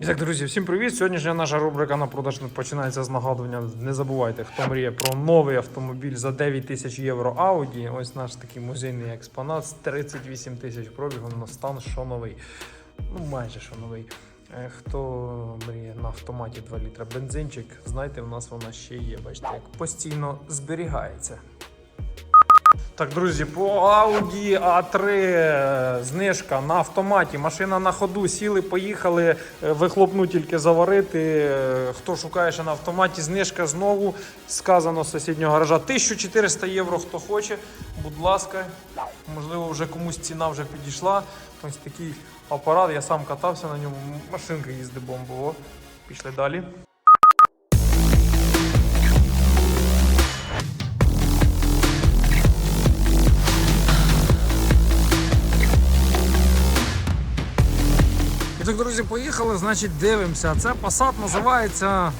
І так, друзі, всім привіт! Сьогоднішня наша рубрика на продаж починається з нагадування. Не забувайте, хто мріє про новий автомобіль за 9 тисяч євро Audi. Ось наш такий музейний експонат з 38 тисяч пробігом на стан, що новий. Ну, майже що новий. Е, Хто мріє на автоматі 2 літра бензинчик, знайте, у нас вона ще є. Бачите, як постійно зберігається. Так, друзі, по Audi A3 е, знижка на автоматі. Машина на ходу. Сіли, поїхали. е, Вихлопну тільки заварити. Е, Хто шукає ще на автоматі, знижка знову сказано з сусіднього гаража. 1400 євро. Хто хоче, будь ласка. Можливо, вже комусь ціна вже підійшла. Ось такий апарат. Я сам катався на ньому. Машинка їздить бомбово. Пішли далі. Друзі, поїхали, значить, дивимося. Це Passat називається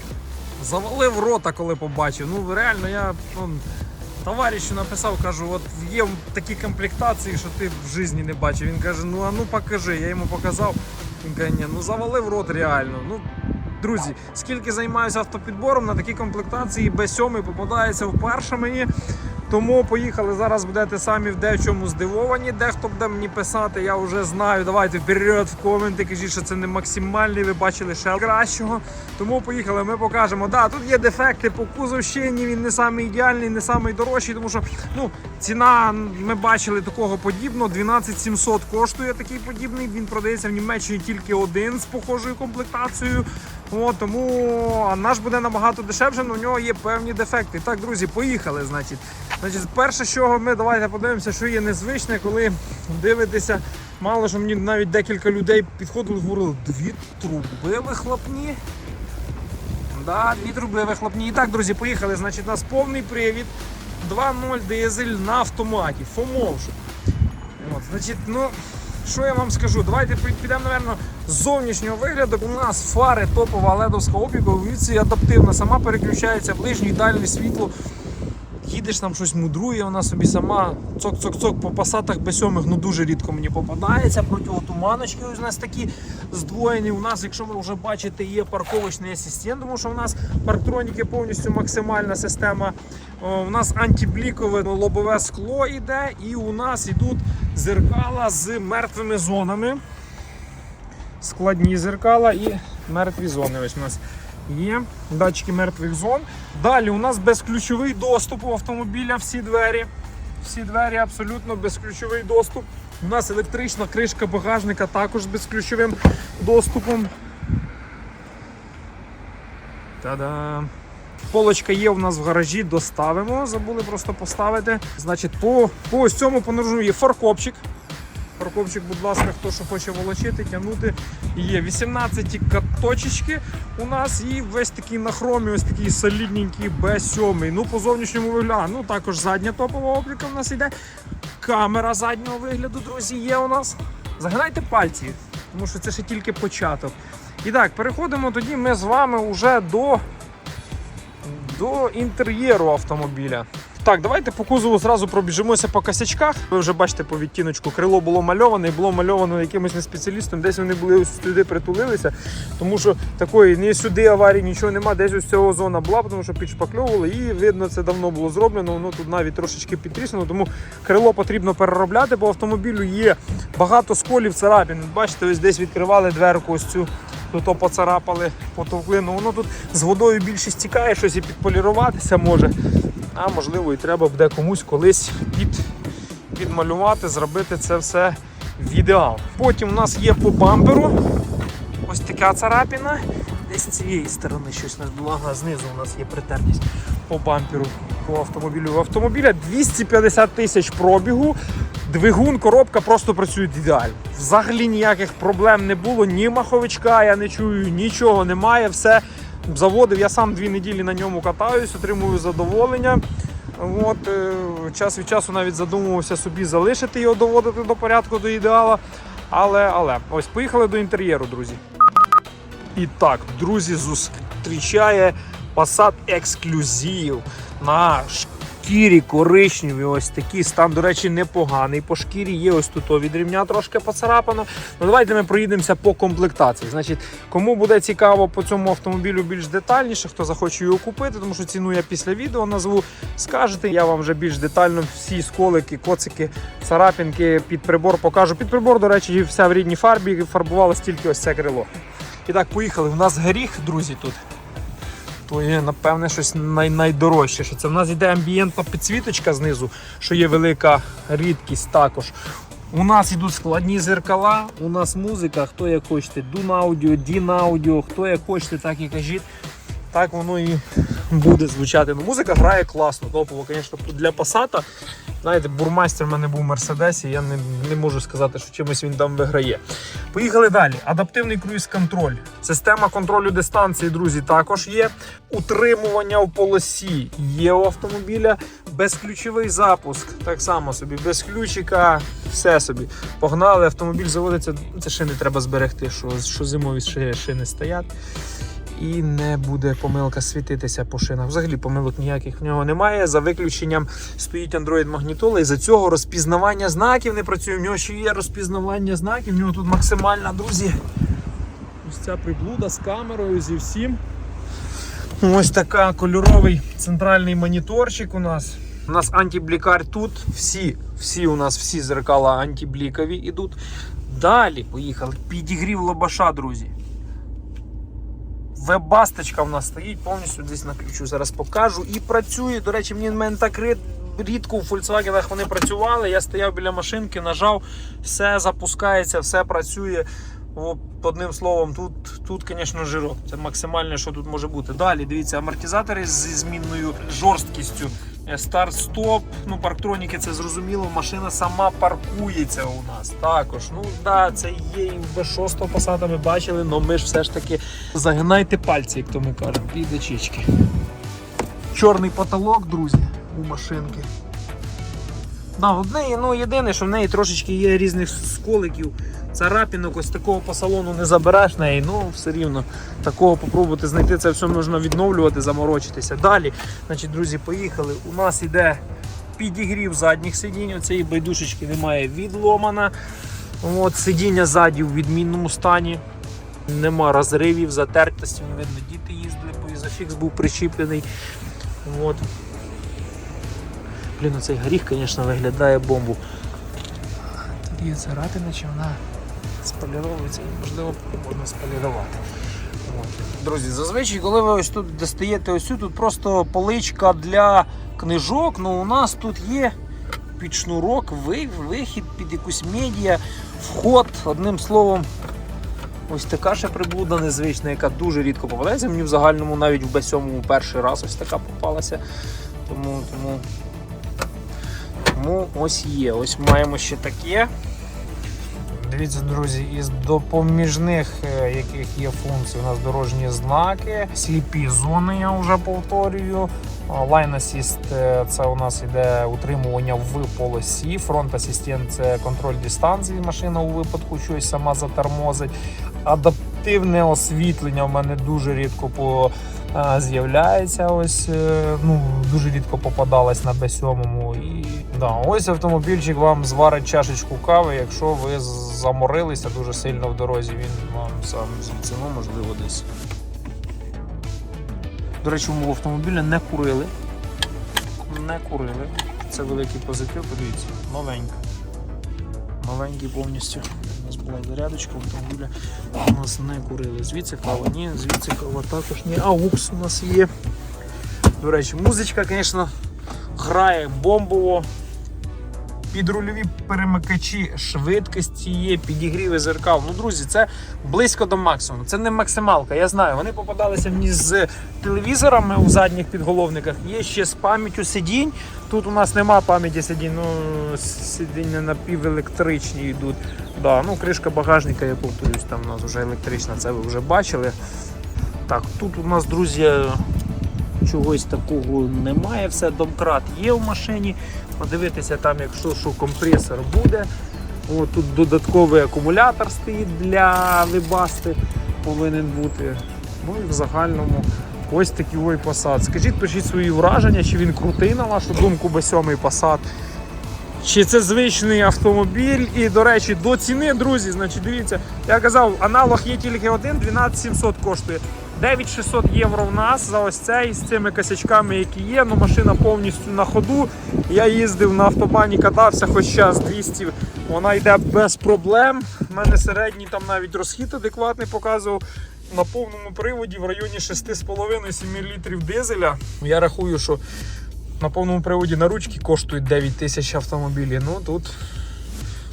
Завалив рота, коли побачив. Ну, реально, я ну, товаришу написав, кажу, от є такі комплектації, що ти в житті не бачив. Він каже, ну а ну покажи. Я йому показав. Він каже, ні, ну завалив рот реально. Ну, Друзі, скільки займаюся автопідбором, на такі комплектації Б7 попадається вперше мені. Тому поїхали. Зараз будете самі в дечому здивовані. Дехто буде мені писати, я вже знаю. Давайте вперед в коменти. Кажіть, що це не максимальний. Ви бачили ще кращого. Тому поїхали. Ми покажемо. Да, тут є дефекти по кузовщині. Він не самий ідеальний, не самий дорожчий, тому що ну ціна ми бачили такого подібного. 12 700 коштує такий подібний. Він продається в Німеччині тільки один з похожою комплектацією. От, тому наш буде набагато дешевше, але в нього є певні дефекти. Так, друзі, поїхали. Значить, значить, перше, чого ми давайте подивимося, що є незвичне, коли дивитеся. Мало що мені навіть декілька людей підходили і говорили, дві труби вихлопні. Да, дві труби вихлопні. І так, друзі, поїхали. Значить, у нас повний привід 2.0 дизель на автоматі. Фомовшу. Значить, ну, що я вам скажу? Давайте підемо, напевно, з зовнішнього вигляду. У нас фари топова ледовська опіка, віці адаптивна, сама переключається ближній дальнє світло. Їдеш там щось мудрує, вона собі сама цок-цок-цок по пасатах Б7 ну дуже рідко мені попадається. Противотуманочки ось у нас такі здвоєні. У нас, якщо ви вже бачите, є парковочний асистент, тому що у нас парктроніки повністю максимальна система. У нас антиблікове лобове скло йде, і у нас йдуть зеркала з мертвими зонами. Складні зеркала і мертві зони. Ось у нас є датчики мертвих зон. Далі у нас безключовий доступ у автомобіля, всі двері. Всі двері абсолютно безключовий доступ. У нас електрична кришка багажника також з безключовим доступом. Та-да! Полочка є у нас в гаражі, доставимо. Забули просто поставити. Значить, по, по ось цьому поножу є фаркопчик. Прокопчик, будь ласка, хто що хоче волочити, тягнути. Є 18 каточечки у нас і весь такий на хромі, ось такий солідненький B7. Ну, по зовнішньому вигляду. Ну, також задня топова оптика у нас йде. Камера заднього вигляду, друзі, є у нас. Загинайте пальці, тому що це ще тільки початок. І так, переходимо тоді ми з вами вже до, до інтер'єру автомобіля. Так, давайте по кузову зразу пробіжимося по косячках. Ви вже бачите по відтіночку, крило було мальоване і було мальовано якимось не спеціалістом. Десь вони були ось сюди притулилися, тому що такої ні сюди аварії, нічого нема. Десь ось цього зона була, тому що підшпакльовували, і видно, це давно було зроблено. Воно тут навіть трошечки підтріснено, тому крило потрібно переробляти. По автомобілю є багато сколів, царапін. Бачите, ось десь відкривали дверку ось цю. Тут поцарапали, потовкли. Ну воно тут з водою більше стікає, щось і підполіруватися може. А можливо і треба буде комусь колись під, підмалювати, зробити це все в ідеал. Потім у нас є по бамперу ось така царапіна. Десь з цієї сторони щось нас було, а знизу у нас є притертість по бамперу по автомобілю. У автомобіля 250 тисяч пробігу. Двигун, коробка просто працюють ідеально. Взагалі ніяких проблем не було, ні маховичка, я не чую, нічого немає. Все заводив. Я сам дві неділі на ньому катаюсь, отримую задоволення. От, е, час від часу навіть задумувався собі залишити його, доводити до порядку, до ідеала. Але, але, ось поїхали до інтер'єру, друзі. І так, друзі, зустрічає Passat на ш- шкірі коричневі, ось такий стан, до речі, непоганий. По шкірі є ось тут від ремня трошки поцарапано. Ну давайте ми проїдемося по комплектації. Значить, кому буде цікаво по цьому автомобілю більш детальніше, хто захоче його купити, тому що ціну я після відео назву, скажете. Я вам вже більш детально всі сколики, коцики, царапінки під прибор покажу. Під прибор, до речі, вся в рідній фарбі фарбувалось тільки ось це крило. І так, поїхали. У нас горіх, друзі, тут. То є, напевне, щось най- найдорожче. Що це в нас йде амбієнтна підсвіточка знизу, що є велика рідкість також. У нас йдуть складні зеркала, у нас музика, хто як хочете, Дун аудіо, Дін аудіо, хто як хочете, так і кажіть. Так воно і буде звучати. Ну, музика грає класно, топово, звісно, для Passat. Знаєте, бурмастер в мене був в Мерседесі, я не, не можу сказати, що чимось він там виграє. Поїхали далі. Адаптивний круїз-контроль. Система контролю дистанції, друзі, також є. Утримування в полосі є у автомобіля. Безключовий запуск, так само собі, без ключика, все собі. Погнали, автомобіль заводиться. Це шини треба зберегти, що, що зимові шини стоять. І не буде помилка світитися по шинах. Взагалі помилок ніяких в нього немає. За виключенням стоїть Android магнітола, і за цього розпізнавання знаків не працює. В нього ще є розпізнавання знаків. В нього тут максимальна, друзі. Ось ця приблуда з камерою, зі всім. Ось така кольоровий центральний моніторчик у нас. У нас антиблікар тут. Всі, всі у нас всі зеркала антиблікові йдуть. Далі поїхали. Підігрів лобаша, друзі. Вебасточка в нас стоїть повністю десь на ключу. Зараз покажу. І працює. До речі, мені мене так рідко у Volkswagen вони працювали. Я стояв біля машинки, нажав, все запускається, все працює. Одним словом, тут, тут, звісно, жирок. Це максимальне, що тут може бути. Далі, дивіться, амортизатори зі змінною жорсткістю. Е, Старт-стоп, ну парктроніки це зрозуміло, машина сама паркується у нас. Також, ну да, це є і в B6 Passat ми бачили, але ми ж все ж таки загинайте пальці, як то ми кажемо, і дечічки. Чорний потолок, друзі, у машинки. Да, в неї, ну єдине, що в неї трошечки є різних сколиків, царапінок, ось такого по салону не забереш неї, ну все рівно такого попробувати знайти, це все можна відновлювати, заморочитися. Далі, значить, друзі, поїхали. У нас іде підігрів задніх сидінь, оцієї байдушечки немає відломана. От, сидіння ззаді в відмінному стані. Нема розривів, затертості, видно, діти їздили, бо ізофікс був причіплений. От. Блін, цей горіх, звісно, виглядає бомбу. Тут є царапина, чи вона споліровується, і, можливо, можна сполірувати. Друзі, зазвичай, коли ви ось тут достаєте ось тут просто поличка для книжок, ну у нас тут є під шнурок, вихід під якусь медіа, вход, одним словом. Ось така ще приблуда незвична, яка дуже рідко попадається. Мені в загальному навіть в B7 перший раз ось така попалася. Тому, тому, тому ось є. Ось маємо ще таке. Дивіться, друзі, із допоміжних, е, яких є функції, у нас дорожні знаки, сліпі зони, я вже повторюю. А, Line Assist е, це у нас іде утримування в полосі. Фронт асистент це контроль дистанції. Машина у випадку щось сама затормозить. Адаптивне освітлення в мене дуже рідко по, е, з'являється. Ось е, ну дуже рідко попадалось на B7. І да, ось автомобільчик вам зварить чашечку кави, якщо ви заморилися дуже сильно в дорозі. Він вам сам звідси, ну можливо, десь. До речі, у мого автомобіля не курили. Не курили. Це великий позитив, подивіться, новенька. Новенький повністю. У нас була зарядочка автомобіля. У нас не курили. Звідси кава, ні, звідси кава також ні. А гукс у нас є. До речі, музичка, звісно, грає бомбово. Підрульові перемикачі швидкості є, підігріви зеркал. Ну, друзі, це близько до максимуму. Це не максималка, я знаю. Вони попадалися мені з телевізорами у задніх підголовниках. Є ще з пам'яттю сидінь. Тут у нас нема пам'яті сидінь, ну сидіння напівелектричні йдуть. Да, ну, кришка багажника, я повторюсь, там у нас вже електрична, це ви вже бачили. Так, тут у нас, друзі, чогось такого немає. Все, домкрат є в машині. Подивитися там, якщо що компресор буде. О, тут додатковий акумулятор стоїть для вибасти, повинен бути. Ну і в загальному Ось такий ой Passat. Скажіть, пишіть свої враження, чи він крутий, на вашу думку, B7 Passat. Чи це звичний автомобіль? І, до речі, до ціни, друзі, значить, дивіться, я казав, аналог є тільки один, 12700 коштує. 9600 євро в нас за ось цей з цими косячками, які є. Ну, машина повністю на ходу. Я їздив на автобані, катався, хоч час 200, вона йде без проблем. У мене середній там навіть розхід адекватний показував. На повному приводі в районі 6,5-7 літрів дизеля. Я рахую, що на повному приводі на ручки коштують 9 тисяч автомобілів. Ну тут,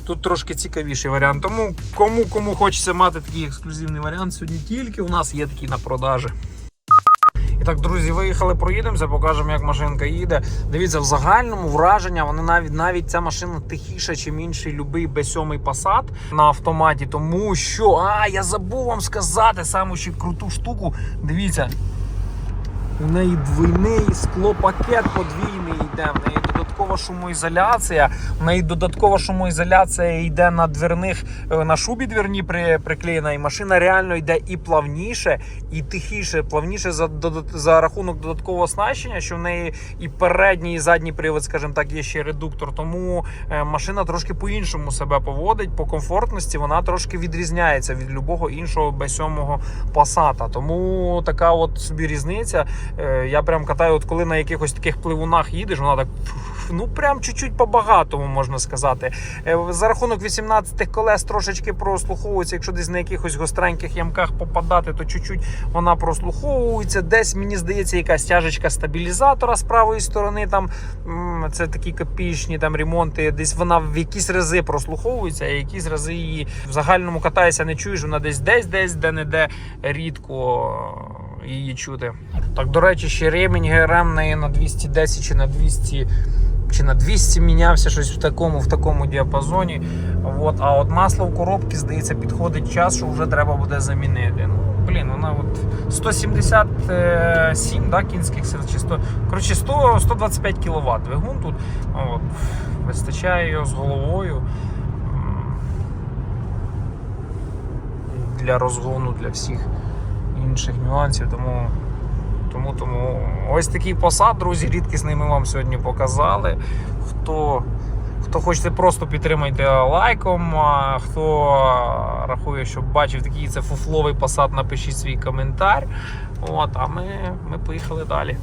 тут трошки цікавіший варіант. Тому кому кому хочеться мати такий ексклюзивний варіант, сьогодні тільки у нас є такий на продажі. І так, друзі, виїхали, проїдемося, покажемо, як машинка їде. Дивіться, в загальному враження вони навіть навіть ця машина тихіша, ніж інший любий B7 Passat на автоматі. Тому що, а, я забув вам сказати саму ще круту штуку. Дивіться, у неї двойний склопакет подвійний йде. В неї додаткова шумоізоляція. В неї додаткова шумоізоляція йде на дверних, е, на шубі двірні при, приклеєна. І машина реально йде і плавніше, і тихіше. Плавніше за, за рахунок додаткового оснащення, що в неї і передній, і задній привод, скажімо так, є ще редуктор. Тому е, машина трошки по-іншому себе поводить. По комфортності вона трошки відрізняється від любого іншого B7 Passat. Тому така от собі різниця. Е, Я прям катаю, от коли на якихось таких пливунах їдеш, вона так. Ну, прям чуть-чуть по-багатому можна сказати. Е, За рахунок 18-х колес трошечки прослуховується. Якщо десь на якихось гостреньких ямках попадати, то чуть-чуть вона прослуховується. Десь мені здається, якась тяжечка стабілізатора з правої сторони. Там це такі копійчні там ремонти. Десь вона в якісь рази прослуховується, а якісь рази її в загальному катаєшся, не чуєш. Вона десь десь, десь, де не де рідко її чути. Так, до речі, ще ремінь ГРМ неї на 210 чи на 200 чи на 200 мінявся щось в такому в такому діапазоні. От, а от масло в коробці, здається, підходить час, що вже треба буде замінити. Ну, блін, вона от 177 да, кінських сил, чи 100, коротше, 100, 125 кВт двигун тут. От, вистачає його з головою. Для розгону, для всіх інших нюансів. Тому тому, тому ось такий посад, друзі, рідкісний ми вам сьогодні показали. Хто, хто хочете, просто підтримайте лайком. А хто рахує, що бачив такий це фуфловий посад, напишіть свій коментар. От, а ми, ми поїхали далі.